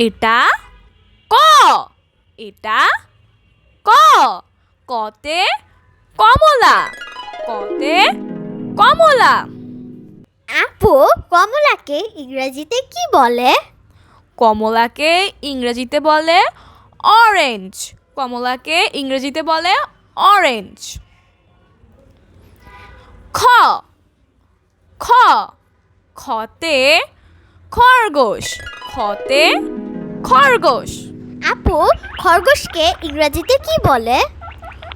এটা ক। এটা ক। কতে কমলা। কতে কমলা। আপু কমলাকে ইংরেজিতে কি বলে? কমলাকে ইংরেজিতে বলে অরেঞ্জ কমলাকে ইংরেজিতে বলে অরেঞ্জ খ। খ। খতে খরগোশ। খতে খরগোশ। আপু খরগোশকে ইংরেজিতে কি বলে?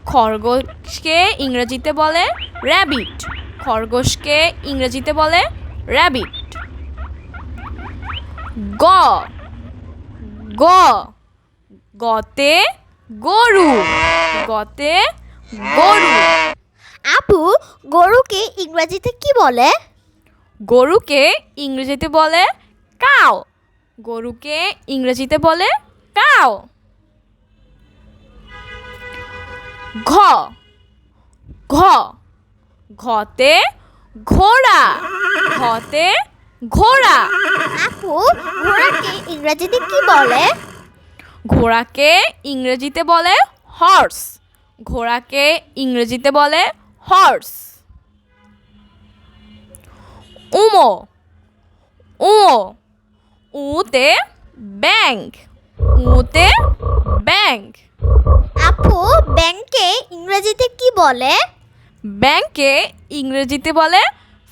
খরগোশকে ইংরেজিতে বলে র্যাবিট। খরগোশকে ইংরেজিতে বলে র্যাবিট। গ। গ। গতে গরু। গতে গরু। আপু গরুকে ইংরেজিতে কি বলে? গরুকে ইংরেজিতে বলে কাও গরুকে ইংরেজিতে বলে কাও ঘ। ঘ। ঘতে ঘোড়া। ঘতে ঘোড়া। আপু ঘোড়াকে ইংরেজিতে কি বলে? ঘোড়াকে ইংরেজিতে বলে হর্স ঘোড়াকে ইংরেজিতে বলে হর্স উমো। উমো। উতে ব্যাংক উতে ব্যাংক। আপু ব্যাংকে ইংরেজিতে কি বলে? ব্যাংকে ইংরেজিতে বলে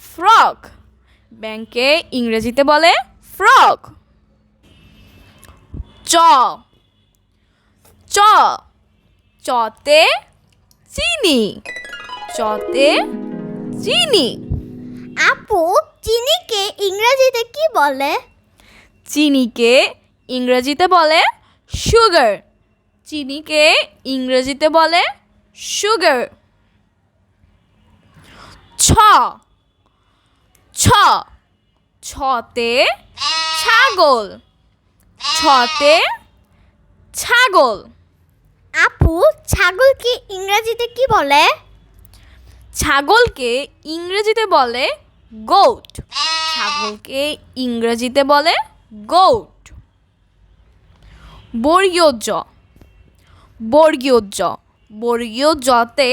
ফ্রক। ব্যাংকে ইংরেজিতে বলে ফ্রক। চ। চ। চতে চিনি। চতে চিনি। আপু চিনিকে ইংরেজিতে কি বলে? চিনিকে ইংরেজিতে বলে সুগার চিনিকে ইংরেজিতে বলে সুগার ছ। ছ। ছতে ছাগল। ছতে ছাগল। আপু ছাগলকে ইংরেজিতে কি বলে? ছাগলকে ইংরেজিতে বলে গোট ছাগলকে ইংরেজিতে বলে গোট বর্গীয় জ বর্গীয় জ বর্গীয় জতে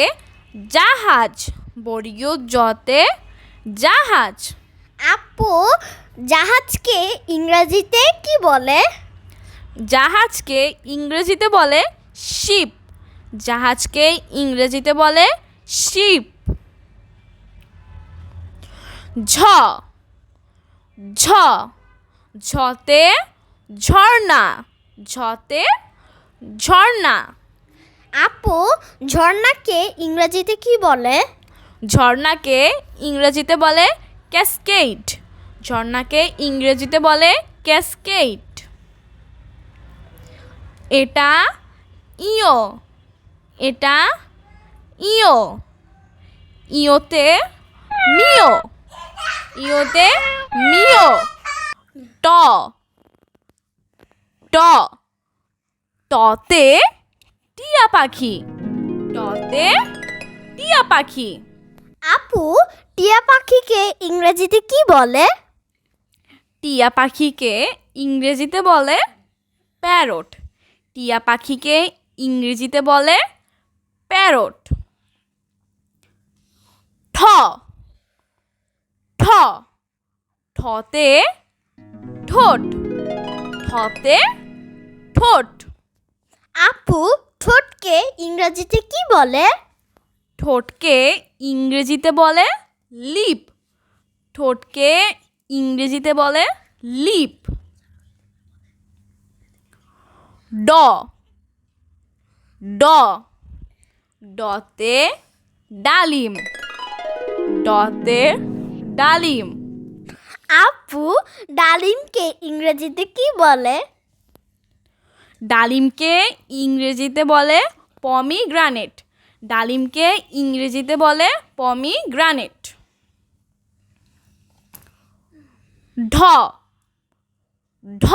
জাহাজ বর্গীয় জতে জাহাজ। আপু জাহাজকে ইংরেজিতে কি বলে? জাহাজকে ইংরেজিতে বলে শিপ জাহাজকে ইংরেজিতে বলে শিপ। ঝ ঝ ঝতে ঝর্ণা ঝতে ঝর্ণা। আপু ঝর্ণাকে ইংরেজিতে কি বলে? ঝর্ণাকে ইংরেজিতে বলে ক্যাসকেড। ঝর্ণাকে ইংরেজিতে বলে ক্যাসকেড। এটা ইও এটা ইও ইওতে মিও ইওতে মিও ট। ট। টতে টিয়া পাখি। টতে টিয়া পাখি। আপু টিয়া পাখিকে ইংরেজিতে কি বলে? টিয়া পাখিকে ইংরেজিতে বলে প্যারট। টিয়া পাখিকে ইংরেজিতে বলে প্যারট। ঠ। ঠ। ঠতে ঠোঁট। ঠতে ঠোঁট। আপু ঠোঁটকে ইংরেজিতে কি বলে? ঠোঁটকে ইংরেজিতে বলে লিপ। ঠোঁটকে ইংরেজিতে বলে লিপ। ড। ড। ডতে ডালিম। ডতে ডালিম। আপু ডালিমকে ইংরেজিতে কি বলে? ডালিমকে ইংরেজিতে বলে পমি গ্রানেট ডালিমকে ইংরেজিতে বলে পমি গ্রানেট ঢ। ঢ।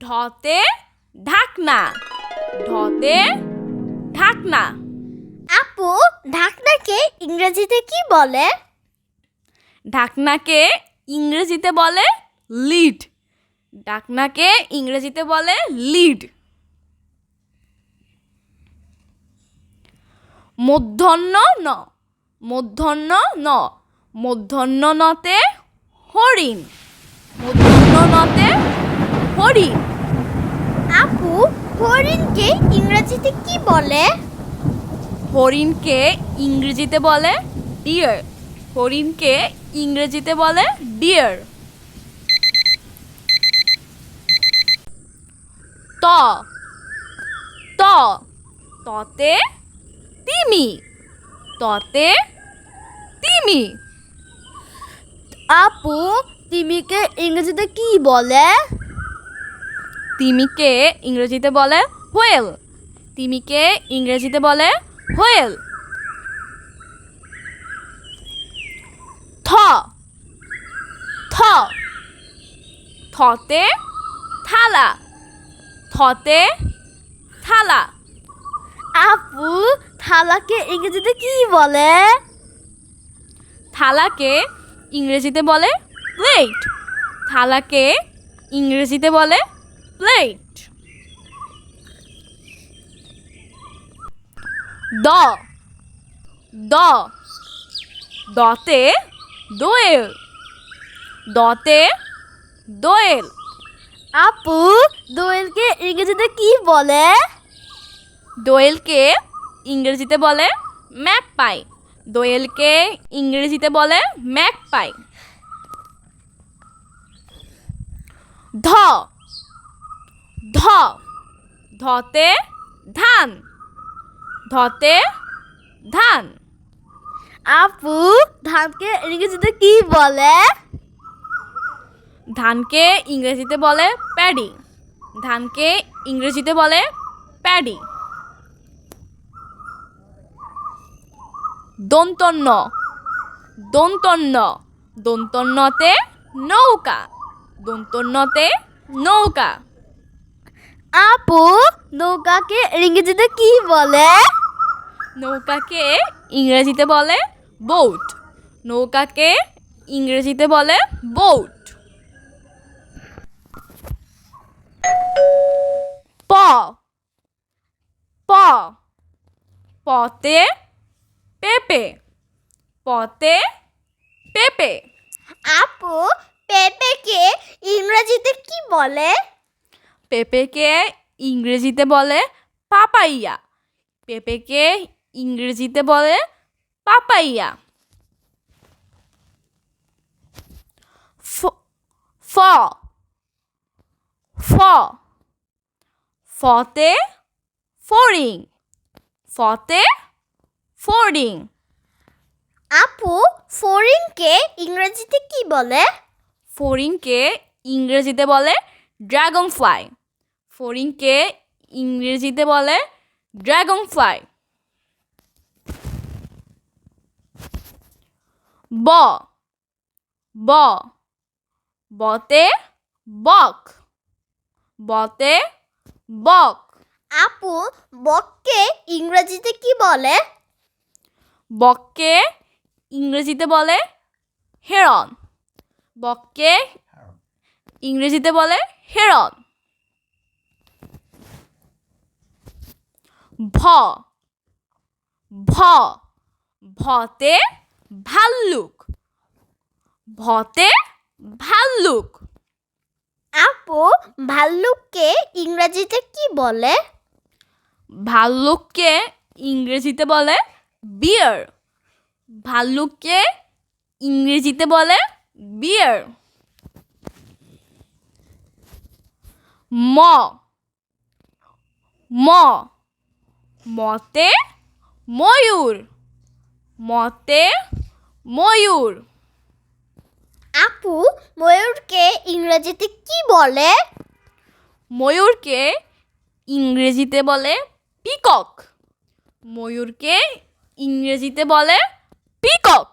ঢতে ঢাকনা। ঢতে ঢাকনা। আপু ঢাকনাকে ইংরেজিতে কি বলে? ঢাকনাকে ইংরেজিতে বলে লিড। ডাকনাকে ইংরেজিতে বলে লিড। মধ্যাহ্ন ন। মধ্যাহ্ন ন। মধ্যাহ্ন নতে হরিণ। মধ্যাহ্ন নতে হরিণ। আপু হরিণকে ইংরেজিতে কি বলে? হরিণকে ইংরেজিতে বলে ডিয়ার। হরিণকে ইংরেজিতে বলে ডিয়ার। ত। ত। ততে তিমি। ততে তিমি। আপু তিমিকে ইংরেজিতে কি বলে? তিমিকে ইংরেজিতে বলে হোয়েল। তিমিকে ইংরেজিতে বলে হোয়েল। থ। থ। থতে থালা। থতে থালা। আপু থালাকে ইংরেজিতে কি বলে? থালাকে ইংরেজিতে বলে প্লেট থালাকে ইংরেজিতে বলে প্লেট দ। দ। দতে দোয়েল। দতে দোয়েল। আপু দোয়েলকে ইংরেজিতে কি বলে? দোয়েলকে ইংরেজিতে বলে ম্যাকপাই। দোয়েলকে ইংরেজিতে বলে ম্যাকপাই। ধ। ধ। ধতে ধান। ধতে ধান। আপু ধানকে ইংরেজিতে কি বলে? ধানকে ইংরেজিতে বলে প্যাডি। ধানকে ইংরেজিতে বলে প্যাডি। দন্তন্য দন্তন্য দন্তন্যতে নৌকা। দন্তন্যতে নৌকা। আপু নৌকাকে ইংরেজিতে কি বলে? নৌকাকে ইংরেজিতে বলে বোট নৌকাকে ইংরেজিতে বলে বোট প। প। পতে পেপে। পতে পেপে। আপু পেঁপেকে ইংরেজিতে কি বলে? পেঁপেকে ইংরেজিতে বলে পাপাইয়া। পেঁপেকে ইংরেজিতে বলে পাপাইয়া। ফ ফ ফ ফতে ফড়িং ফতে ফড়িং। আপু ফরিনকে ইংরেজিতে কি বলে? ফড়িংকে ইংরেজিতে বলে ড্রাগন ফ্লাই ফড়িংকে ইংরেজিতে বলে ড্রাগন ফ্লাই ব। ব। বতে বক। বতে বক। আপু বককে ইংরেজিতে কি বলে? বককে ইংরেজিতে বলে হেরন। বককে ইংরেজিতে বলে হেরন। ভ। ভ। ভতে ভাল্লুক। ভতে ভাল্লুক। আপু ভাল্লুককে ইংরেজিতে কি বলে? ভাল্লুককে ইংরেজিতে বলে বিয়ার। ভাল্লুককে ইংরেজিতে বলে বিয়ার। ম। ম। মতে ময়ূর। মতে ময়ূর। আপু ময়ূরকে ইংরেজিতে কি বলে? ময়ূরকে ইংরেজিতে বলে পিকক। ময়ূরকে ইংরেজিতে বলে পিকক।